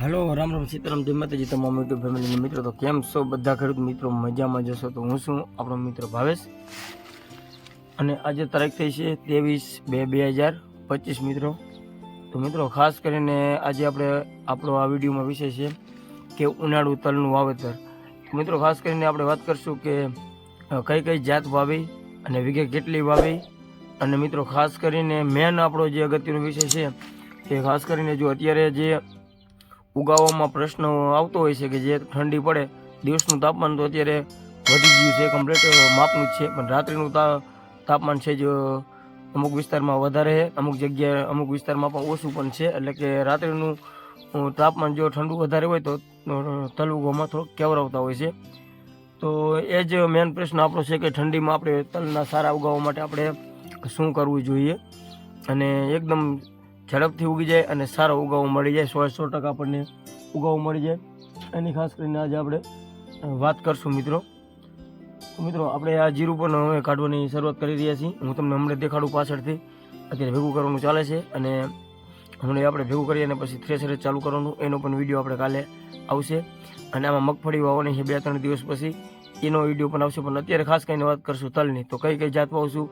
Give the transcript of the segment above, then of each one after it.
હાલો, રામ રામ, સીતારામ, જય માતાજી તમામ યુટ્યુબ ફેમિલીના મિત્રો. તો કેમ છો બધા ખેડૂત મિત્રો? મજામાં જશો તો હું છું આપણો મિત્ર ભાવેશ. અને આજે તારીખ થઈ છે ત્રેવીસ બે બે હજાર પચીસ મિત્રો. તો મિત્રો, ખાસ કરીને આજે આપણે, આપણો આ વિડીયોમાં વિષય છે કે ઉનાળુ તલનું વાવેતર. મિત્રો, ખાસ કરીને આપણે વાત કરશું કે કઈ કઈ જાત વાવી અને વીઘે કેટલી વાવી. અને મિત્રો, ખાસ કરીને મેન આપણો જે અગત્યનો વિષય છે કે ખાસ કરીને જો અત્યારે જે ઉગાવવામાં પ્રશ્ન આવતો હોય છે કે જે ઠંડી પડે દિવસનું તાપમાન તો અત્યારે વધી ગયું છે કમ્પ્લીટ માપનું જ છે પણ રાત્રિનું તાપમાન છે જ અમુક વિસ્તારમાં વધારે છે અમુક જગ્યાએ અમુક વિસ્તારમાં પણ ઓછું પણ છે એટલે કે રાત્રિનું તાપમાન જો ઠંડુ વધારે હોય તો અ, થોડોક કેવરાવતા હોય છે. તો એ જ મેઇન પ્રશ્ન આપણો છે કે ઠંડીમાં આપણે તલના સારા ઉગાવવા માટે આપણે શું કરવું જોઈએ? અને એકદમ ઝડપથી ઉગી જાય અને સારો ઉગાવો મળી જાય. સો સો ટકા આપણને ઉગાવો મળી જાય. એની ખાસ કરીને આજે આપણે વાત કરશું મિત્રો. મિત્રો, આપણે આ જીરું પણ હવે કાઢવાની શરૂઆત કરી રહ્યા છીએ. હું તમને હમણાં દેખાડું પાછળથી. અત્યારે ભેગું કરવાનું ચાલે છે અને હમણાં આપણે ભેગું કરીએ અને પછી થ્રેસર ચાલુ કરવાનું. એનો પણ વીડિયો આપણે કાલે આવશે. અને આમાં મગફળી વાવવાની છે બે ત્રણ દિવસ પછી. એનો વીડિયો પણ આવશે પણ અત્યારે ખાસ કરીને વાત કરશું તલની. તો કઈ કઈ જાત વાવશું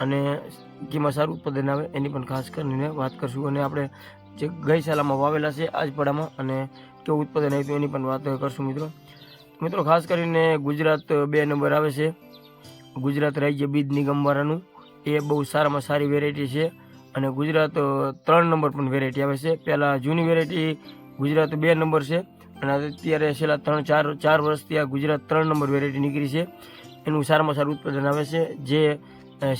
અને કીમાં સારું ઉત્પાદન આવે એની પણ ખાસ કરીને વાત કરશું. અને આપણે જે ગઈ સાલામાં વાવેલા છે આજપાડામાં અને કેવું ઉત્પાદન આવ્યું એની પણ વાત કરશું મિત્રો. મિત્રો, ખાસ કરીને ગુજરાત બે નંબર આવે છે. ગુજરાત રાજ્ય બીજ નિગમવાળાનું. એ બહુ સારામાં સારી વેરાયટી છે અને ગુજરાત ત્રણ નંબર પણ વેરાયટી આવે છે. પહેલાં જૂની વેરાયટી ગુજરાત બે નંબર છે. અને અત્યારે છેલ્લા ત્રણ, ચાર ચાર વર્ષથી આ ગુજરાત ત્રણ નંબર વેરાયટી નીકળી છે. એનું સારામાં સારું ઉત્પાદન આવે છે, જે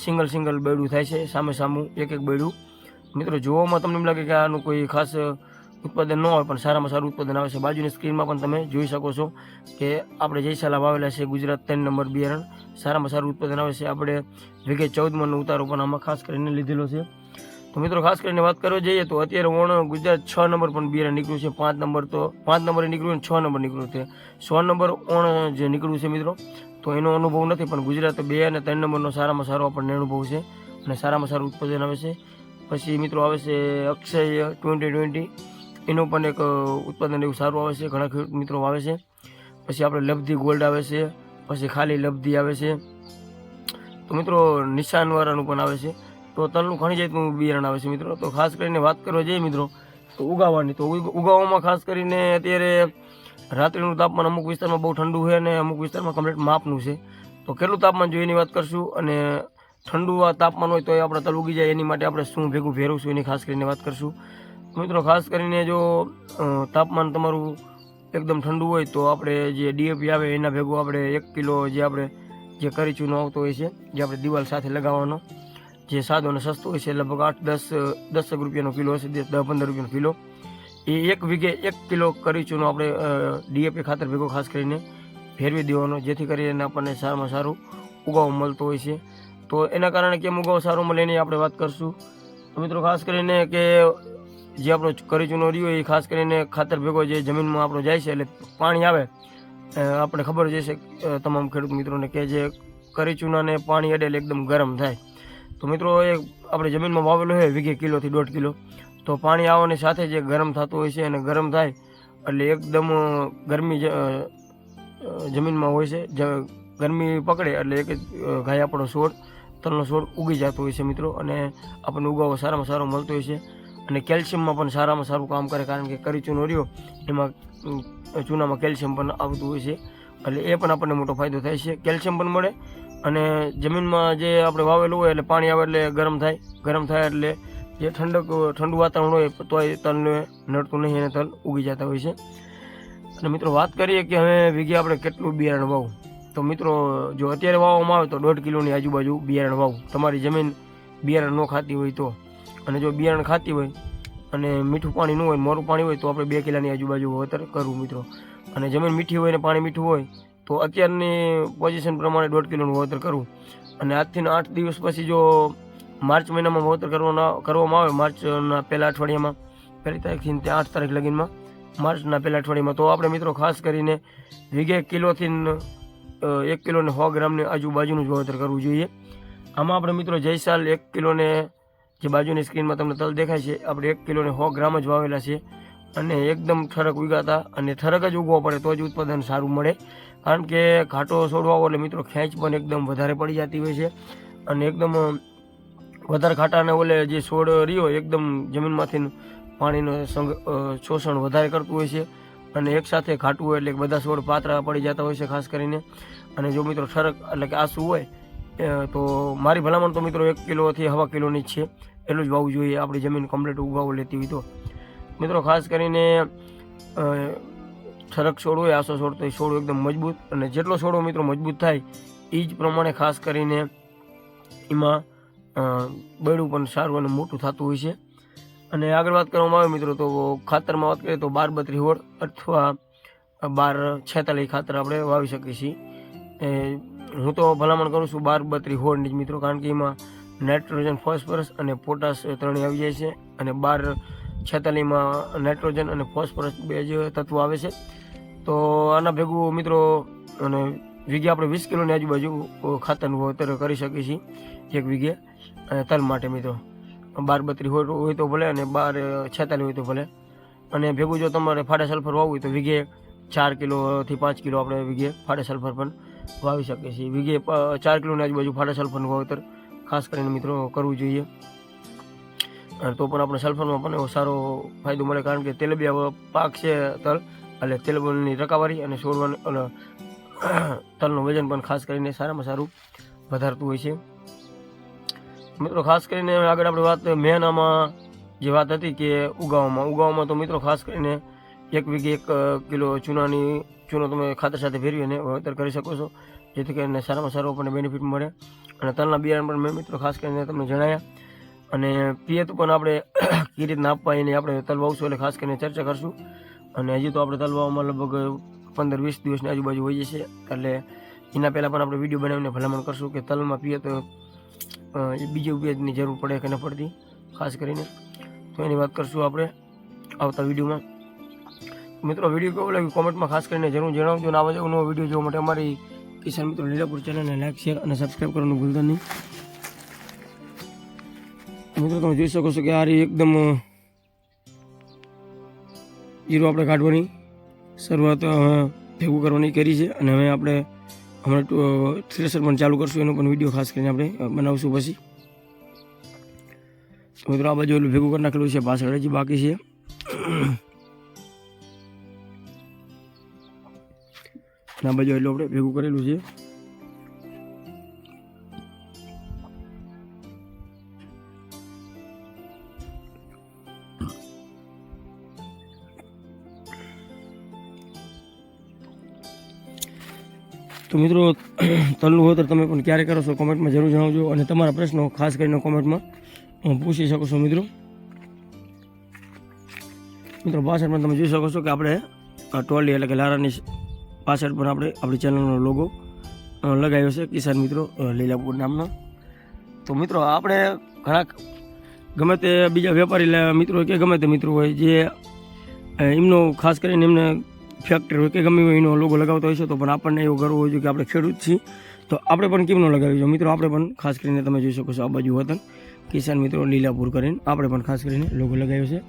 સિંગલ સિંગલ બેડું થાય છે, સામે સામું એક એક બેડું. મિત્રો, જોવામાં તમને એમ લાગે કે આનું કોઈ ખાસ ઉત્પાદન ન હોય, પણ સારામાં સારું ઉત્પાદન આવે છે. બાજુની સ્ક્રીનમાં પણ તમે જોઈ શકો છો કે આપણે જયસાલા વાવેલા છે ગુજરાત ત્રણ નંબર બિયારણ. સારામાં સારું ઉત્પાદન આવે છે. આપણે વીઘે ચૌદ મણનો ઉતારો પણ આમાં ખાસ કરીને લીધેલો છે. તો મિત્રો, ખાસ કરીને વાત કરવા જઈએ તો અત્યારે ઓણ ગુજરાત છ નંબર પણ બિયારણ નીકળ્યું છે. પાંચ નંબર તો, પાંચ નંબરે નીકળ્યું અને છ નંબર નીકળ્યું છે. સો નંબર ઓણ જે નીકળ્યું છે મિત્રો, તો એનો અનુભવ નથી, પણ ગુજરાત બે અને ત્રણ નંબરનો સારામાં સારો આપણને અનુભવ છે અને સારામાં સારું ઉત્પાદન આવે છે. પછી મિત્રો, આવે છે અક્ષય ટ્વેન્ટી ટ્વેન્ટી. એનું પણ એક ઉત્પાદન એવું સારું આવે છે. ઘણા ખેડૂત મિત્રો આવે છે. પછી આપણે લબ્ધી ગોલ્ડ આવે છે. પછી ખાલી લબ્ધી આવે છે. તો મિત્રો, નિશાનવાળાનું પણ આવે છે. તો તલનું જાય તો બિયારણ આવે છે મિત્રો. તો ખાસ કરીને વાત કરવા જઈએ મિત્રો, તો ઉગાવવાની તો ઉગાવામાં ખાસ કરીને અત્યારે રાત્રિનું તાપમાન અમુક વિસ્તારમાં બહુ ઠંડુ છે અને અમુક વિસ્તારમાં કમ્પ્લીટ માપનું છે. તો કેટલું તાપમાન જોઈએ એની વાત કરશું અને ઠંડુ આ તાપમાન હોય તો એ આપણે તલ ઉગી જાય, એની માટે આપણે શું ભેગું ફેરવશું એની ખાસ કરીને વાત કરશું. મિત્રો, ખાસ કરીને જો તાપમાન તમારું એકદમ ઠંડુ હોય તો આપણે જે ડીએપી આવે એના ભેગું આપણે એક કિલો જે આપણે જે કરીચૂનો આવતો હોય છે, જે આપણે દિવાલ સાથે લગાવવાનો. જે સાદો અને સસ્તો હોય છે, લગભગ આઠ, દસ દસક રૂપિયાનો કિલો હશે, દસ દસ, પંદર રૂપિયાનો કિલો. એ એક વીઘે એક કિલો કરી ચૂનો આપણે ડીએપી ખાતર ભેગો ખાસ કરીને ફેરવી દેવાનો, જેથી કરીને આપણને સારામાં સારું ઉગાવ મળતો હોય છે. તો એના કારણે કેમ ઉગાવ સારો મળે એની આપણે વાત કરશું. તો મિત્રો ખાસ કરીને કે જે આપણો કરી ચૂનો રહ્યો એ ખાસ કરીને ખાતર ભેગો જે જમીનમાં આપણો જાય છે, એટલે પાણી આવે આપણે ખબર જ હશે તમામ ખેડૂત મિત્રોને કે જે કરી ચૂનાને પાણી અડે એટલે એકદમ ગરમ થાય. તો મિત્રો, એ આપણે જમીનમાં વાવેલો હોય વીઘે કિલોથી દોઢ કિલો. તો પાણી આવવાની સાથે જે ગરમ થતું હોય છે અને ગરમ થાય એટલે એકદમ ગરમી જમીનમાં હોય છે. ગરમી પકડે એટલે એક ગાય આપણો છોડ, તલનો છોડ ઉગી જતો હોય છે મિત્રો અને આપણને ઉગાવો સારામાં સારો મળતો હોય છે. અને કેલ્શિયમમાં પણ સારામાં સારું કામ કરે કારણ કે કરી ચૂનો રહ્યો, એમાં ચૂનામાં કેલ્શિયમ પણ આવતું હોય છે. એટલે એ પણ આપણને મોટો ફાયદો થાય છે. કેલ્શિયમ પણ મળે અને જમીનમાં જે આપણે વાવેલું હોય એટલે પાણી આવે એટલે ગરમ થાય. ગરમ થાય એટલે જે ઠંડક, ઠંડુ વાતાવરણ હોય તો એ તલને નડતું નહીં અને તલ ઉગી જતા હોય છે. અને મિત્રો વાત કરીએ કે હવે વીઘે આપણે કેટલું બિયારણ વાવું? તો મિત્રો, જો અત્યારે વાવવામાં આવે તો દોઢ કિલોની આજુબાજુ બિયારણ વાવું. તમારી જમીન બિયારણ ન ખાતી હોય તો. અને જો બિયારણ ખાતી હોય અને મીઠું પાણી ન હોય, મોરું પાણી હોય તો આપણે બે કિલાની આજુબાજુ વતર કરવું મિત્રો. અને જમીન મીઠી હોય ને પાણી મીઠું હોય તો અત્યારની પોઝિશન પ્રમાણે દોઢ કિલોનું વાવેતર કરવું અને આજથી આઠ દિવસ પછી જો માર્ચ મહિનામાં વાવેતર કરવાના, કરવામાં આવે, માર્ચના પહેલા અઠવાડિયામાં, પહેલી તારીખથી ત્યાં આઠ તારીખ લગીનમાં, માર્ચના પહેલા અઠવાડિયામાં. તો આપણે મિત્રો ખાસ કરીને વીઘે કિલોથી એક કિલોને સો ગ્રામની આજુબાજુનું જ વાવેતર કરવું જોઈએ. આમાં આપણે મિત્રો જયસાલ એક કિલોને જે બાજુની સ્ક્રીનમાં તમને તલ દેખાય છે, આપણે એક કિલોને સો ગ્રામ જ વાવેલા છે. અને એકદમ ઠરક ઉગાતા અને ઠરક જ ઉગવો પડે તો જ ઉત્પાદન સારું મળે. કારણ કે ઘાટો છોડવા એટલે મિત્રો ખેંચ પણ એકદમ વધારે પડી જતી હોય છે. અને એકદમ વધારે ખાટાને ઓલે જે છોડ રહ્યો એકદમ જમીનમાંથી પાણીનું શોષણ વધારે કરતું હોય છે. અને એકસાથે ઘાટું હોય એટલે બધા છોડ પાતળા પડી જતા હોય છે, ખાસ કરીને. અને જો મિત્રો ઠરક એટલે કે આસુ હોય તો મારી ભલામણ તો મિત્રો એક કિલોથી હવા કિલોની જ છે. એટલું જ વાવવું જોઈએ, આપણી જમીન કમ્પ્લીટ ઉગાવો લેતી હોય તો. મિત્રો ખાસ કરીને ઠરક છોડ હોય આસો છોડ તો એ છોડ એકદમ મજબૂત. અને જેટલો છોડો મિત્રો મજબૂત થાય એ જ પ્રમાણે ખાસ કરીને એમાં બળું પણ સારું અને મોટું થતું હોય છે. અને આગળ વાત કરવામાં આવે મિત્રો, તો ખાતરમાં વાત કરીએ તો બાર બત્રી હોળ અથવા બાર છેતાલીસ ખાતર આપણે વાવી શકીએ છીએ. હું તો ભલામણ કરું છું બાર બત્રી હોળની જ મિત્રો, કારણ કે એમાં નાઇટ્રોજન, ફોસ્ફરસ અને પોટાશ ત્રણેય આવી જાય છે. અને બાર છેતાલીસમાં નાઇટ્રોજન અને ફોસ્ફરસ બે જ તત્વો આવે છે. તો આના ભેગું મિત્રો, અને વીઘે આપણે વીસ કિલોની આજુબાજુ ખાતરનું વાવેતર કરી શકીએ છીએ, એક વીઘે તલ માટે મિત્રો. બાર બત્રી હોય હોય તો ભલે અને બાર છેતાલીસ હોય તો ભલે. અને ભેગું જો તમારે ફાડા સલ્ફર વાવવું હોય તો વીઘે ચાર કિલોથી પાંચ કિલો આપણે વીઘે ફાડા સલ્ફર પણ વાવી શકીએ છીએ. વીઘે ચાર કિલોની આજુબાજુ ફાડા સલ્ફરનું વાવેતર ખાસ કરીને મિત્રો કરવું જોઈએ. તો પણ આપણે સલ્ફરમાં પણ એવો સારો ફાયદો મળે, કારણ કે તેલબિયા પાક છે તલ, એટલે તેલબની ટકાવારી અને છોડવાનું અને તલનું વજન પણ ખાસ કરીને સારામાં સારું વધારતું હોય છે. મિત્રો, ખાસ કરીને આગળ આપણે વાત મેન જે વાત હતી કે ઉગાવામાં ઉગાવામાં તો મિત્રો ખાસ કરીને એક વીઘે એક કિલો ચૂનાની, ચૂનો તમે ખાતર સાથે ફેરવી અને વાવેતર કરી શકો છો. જેથી કરીને સારામાં સારો આપણને બેનિફિટ મળે. અને તલના બિયારણ પણ મેં મિત્રો ખાસ કરીને તમને જણાવ્યા અને પિયત પણ આપણે કઈ રીતના આપવા એની આપણે તલવાવશું એટલે ખાસ કરીને ચર્ચા કરશું. અને હજી તો આપણે તલવામાં લગભગ પંદર વીસ દિવસની આજુબાજુ હોઈ જશે એટલે એના પહેલાં પણ આપણે વીડિયો બનાવીને ભલામણ કરશું કે તલમાં પિયત તો એ બીજી ઉપયોગની જરૂર પડે કે ન પડતી, ખાસ કરીને. તો એની વાત કરશું આપણે આવતા વિડીયોમાં. મિત્રો, વીડિયો કેવો લાગ્યો? કોમેન્ટમાં ખાસ કરીને જરૂર જણાવજો અને આવા નવો વીડિયો જોવા માટે અમારી કિસાન મિત્રો લીલાપુર ચેનલને લાઈક શેર અને સબસ્ક્રાઈબ કરવાનું ભૂલતા નહીં. મિત્રો તમે જોઈ શકો છો કે આ રહી એકદમ જીરો આપણે કાઢવાની શરૂઆત ભેગું કરવાની કરી છે. અને હવે આપણે હમણાં થ્રેસર પણ ચાલુ કરશું, એનો પણ વીડિયો ખાસ કરીને આપણે બનાવશું પછી. મિત્રો આ બાજુ ઓલું ભેગું કરી નાખેલું છે, પાછળ હજી બાકી છે. આ બાજુ એટલું આપણે ભેગું કરેલું છે. તો મિત્રો, તલનું હોય તો તમે પણ ક્યારે કરો છો કોમેન્ટમાં જરૂર જણાવજો અને તમારા પ્રશ્નો ખાસ કરીને કોમેન્ટમાં પૂછી શકો છો મિત્રો. મિત્રો, પાછળ તમે જોઈ શકો છો કે આપણે ટોલી એટલે કે લારાની પાછળ પણ આપણે આપણી ચેનલનો લોગો લગાવ્યો છે કિસાન મિત્રો લીલાપુર નામનો. તો મિત્રો, આપણે ઘણા ગમે તે બીજા વેપારી મિત્રો કે ગમે તે મિત્રો હોય જે એમનો ખાસ કરીને એમને ફેક્ટરી હોય કે ગમે એનો લોગો લગાવતો હોય છે, તો પણ આપણને એવો ગર્વ હોય છે કે આપણે ખેડૂત છીએ. તો આપણે પણ કેમનો લગાવી મિત્રો, આપણે પણ ખાસ કરીને તમે જોઈ શકો છો આ બાજુ વતન, કિસાન મિત્રો લીલાપુર કરીને આપણે પણ ખાસ કરીને લોગો લગાવ્યો છે.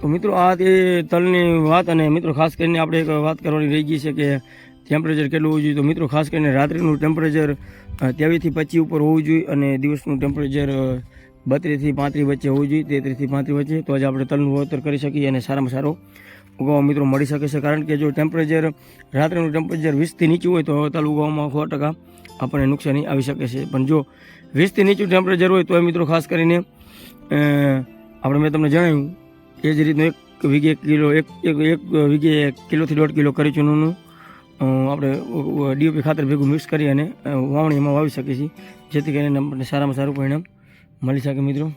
તો મિત્રો, આ તે તલની વાત અને મિત્રો, ખાસ કરીને આપણે એક વાત કરવાની રહી ગઈ છે કે ટેમ્પરેચર કેટલું હોવું જોઈએ. તો મિત્રો, ખાસ કરીને રાત્રિનું ટેમ્પરેચર ત્રેવીસથી પચીસ ઉપર હોવું જોઈએ અને દિવસનું ટેમ્પરેચર બત્રીસથી પાંત્રીસ વચ્ચે હોવું જોઈએ, તેત્રીસથી પાંત્રીસ વચ્ચે, તો જ આપણે તલનું વાવેતર કરી શકીએ અને સારામાં સારો ઉગાવવા મિત્રો મળી શકે છે. કારણ કે જો ટેમ્પરેચર રાત્રિનું ટેમ્પરેચર વીસથી નીચું હોય, તો તલ ઉગાવવામાં સો ટકા આપણને નુકસાની આવી શકે છે. પણ જો વીસથી નીચું ટેમ્પરેચર હોય તો એ મિત્રો ખાસ કરીને આપણે મેં તમને જણાવ્યું, એ જ રીતનું એક વીઘે એક કિલો, એક એક એક વીઘે કિલોથી દોઢ કિલો કરી ચૂનોનું આપણે ડીઓપી ખાતર ભેગું મિક્સ કરી અને વાવણી એમાં વાવી શકીએ છીએ. જેથી કરીને આપણને સારામાં સારું પરિણામ મળી શકે મિત્રો.